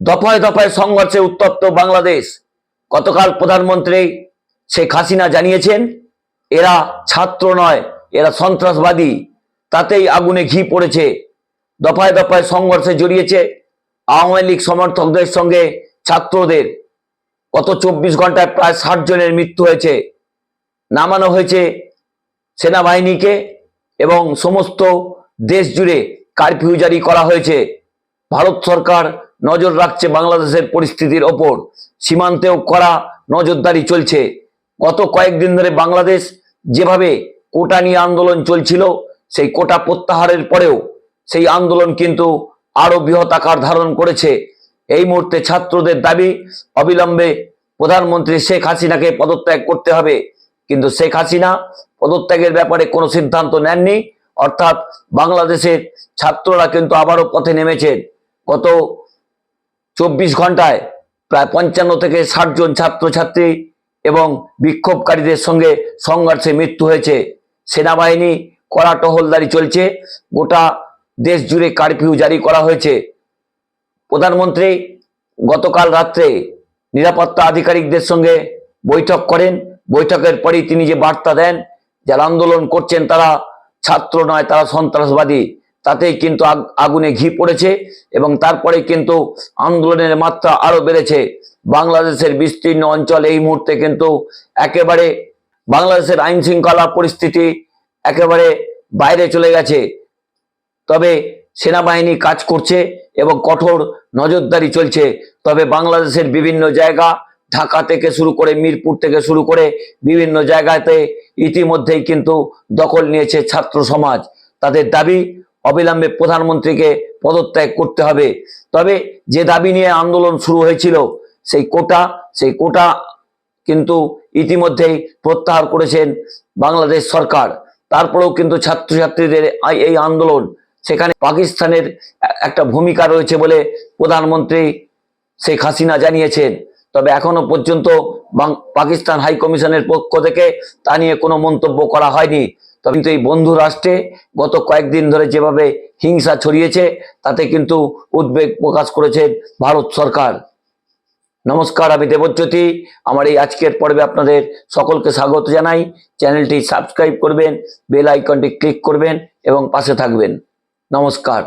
দফায় দফায় সংঘর্ষে উত্তপ্ত বাংলাদেশ। গতকাল প্রধানমন্ত্রী শেখ হাসিনা জানিয়েছেন, এরা ছাত্র নয়, এরা সন্ত্রাসবাদী। তাতেই আগুনে ঘি পড়েছে। দফায় দফায় সংঘর্ষে জড়িয়েছে আওয়ামী লীগ সমর্থকদের সঙ্গে ছাত্রদের। গত চব্বিশ ঘন্টায় প্রায় ষাট জনের মৃত্যু হয়েছে। নামানো হয়েছে সেনাবাহিনীকে এবং সমস্ত দেশ জুড়ে কারফিউ জারি করা হয়েছে। ভারত সরকার নজর রাখছে বাংলাদেশের পরিস্থিতির ওপর। সীমান্তেও করা নজরদারি চলছে। গত কয়েকদিন ধরে বাংলাদেশ যেভাবে কোটা নিয়ে আন্দোলন চলছিল, সেই কোটা প্রত্যাহারের পরেও সেই আন্দোলন কিন্তু আরও বৃহৎ আকার ধারণ করেছে। এই মুহূর্তে ছাত্রদের দাবি অবিলম্বে প্রধানমন্ত্রী শেখ হাসিনাকে পদত্যাগ করতে হবে। কিন্তু শেখ হাসিনা পদত্যাগের ব্যাপারে কোনো সিদ্ধান্ত নেননি, অর্থাৎ বাংলাদেশের ছাত্ররা কিন্তু আবারও পথে নেমেছেন। গত চব্বিশ ঘন্টায় প্রায় পঞ্চান্ন থেকে ষাট জন ছাত্রছাত্রী এবং বিক্ষোভকারীদের সঙ্গে সংঘর্ষে মৃত্যু হয়েছে। সেনাবাহিনী কড়া টহলদারি চলছে। গোটা দেশ জুড়ে কারফিউ জারি করা হয়েছে। প্রধানমন্ত্রী গতকাল রাত্রে নিরাপত্তা আধিকারিকদের সঙ্গে বৈঠক করেন। বৈঠকের পরেই তিনি যে বার্তা দেন, যারা আন্দোলন করছেন তারা ছাত্র নয়, তারা সন্ত্রাসবাদী। তাতেই কিন্তু আগ- আগুনে ঘি পড়েছে এবং তারপরে কিন্তু আন্দোলনের মাত্রা আরও বেড়েছে। বাংলাদেশের বিস্তীর্ণ অঞ্চল এই মুহূর্তে কিন্তু একেবারে বাংলাদেশের আইন শৃঙ্খলা পরিস্থিতি একেবারে বাইরে চলে গেছে। তবে সেনাবাহিনী কাজ করছে এবং কঠোর নজরদারি চলছে। তবে বাংলাদেশের বিভিন্ন জায়গা, ঢাকা থেকে শুরু করে মিরপুর থেকে শুরু করে বিভিন্ন জায়গাতে ইতিমধ্যেই কিন্তু দখল নিয়েছে ছাত্র সমাজ। তাদের দাবি অবিলম্বে প্রধানমন্ত্রীকে পদত্যাগ করতে হবে। তবে যে দাবি নিয়ে আন্দোলন শুরু হয়েছিল, সেই কোটা সেই কোটা কিন্তু ইতিমধ্যেই প্রত্যাহার করেছেন বাংলাদেশ সরকার। তারপরেও কিন্তু ছাত্রছাত্রীদের এই- আন্দোলন, সেখানে পাকিস্তানের একটা ভূমিকা রয়েছে বলে প্রধানমন্ত্রী শেখ হাসিনা জানিয়েছেন। তবে এখনও পর্যন্ত পাকিস্তান হাই কমিশনের পক্ষ থেকে তা নিয়ে কোনো মন্তব্য করা হয়নি। তবে কিন্তু এই বন্ধু রাষ্ট্রে গত কয়েকদিন ধরে যেভাবে হিংসা ছড়িয়েছে, তাতে কিন্তু উদ্বেগ প্রকাশ করেছে ভারত সরকার। নমস্কার, আমি দেবজ্যোতি। আমার এই আজকের পর্বে আপনাদের সকলকে স্বাগত জানাই। চ্যানেলটি সাবস্ক্রাইব করবেন, বেল আইকনটি ক্লিক করবেন এবং পাশে থাকবেন। নমস্কার।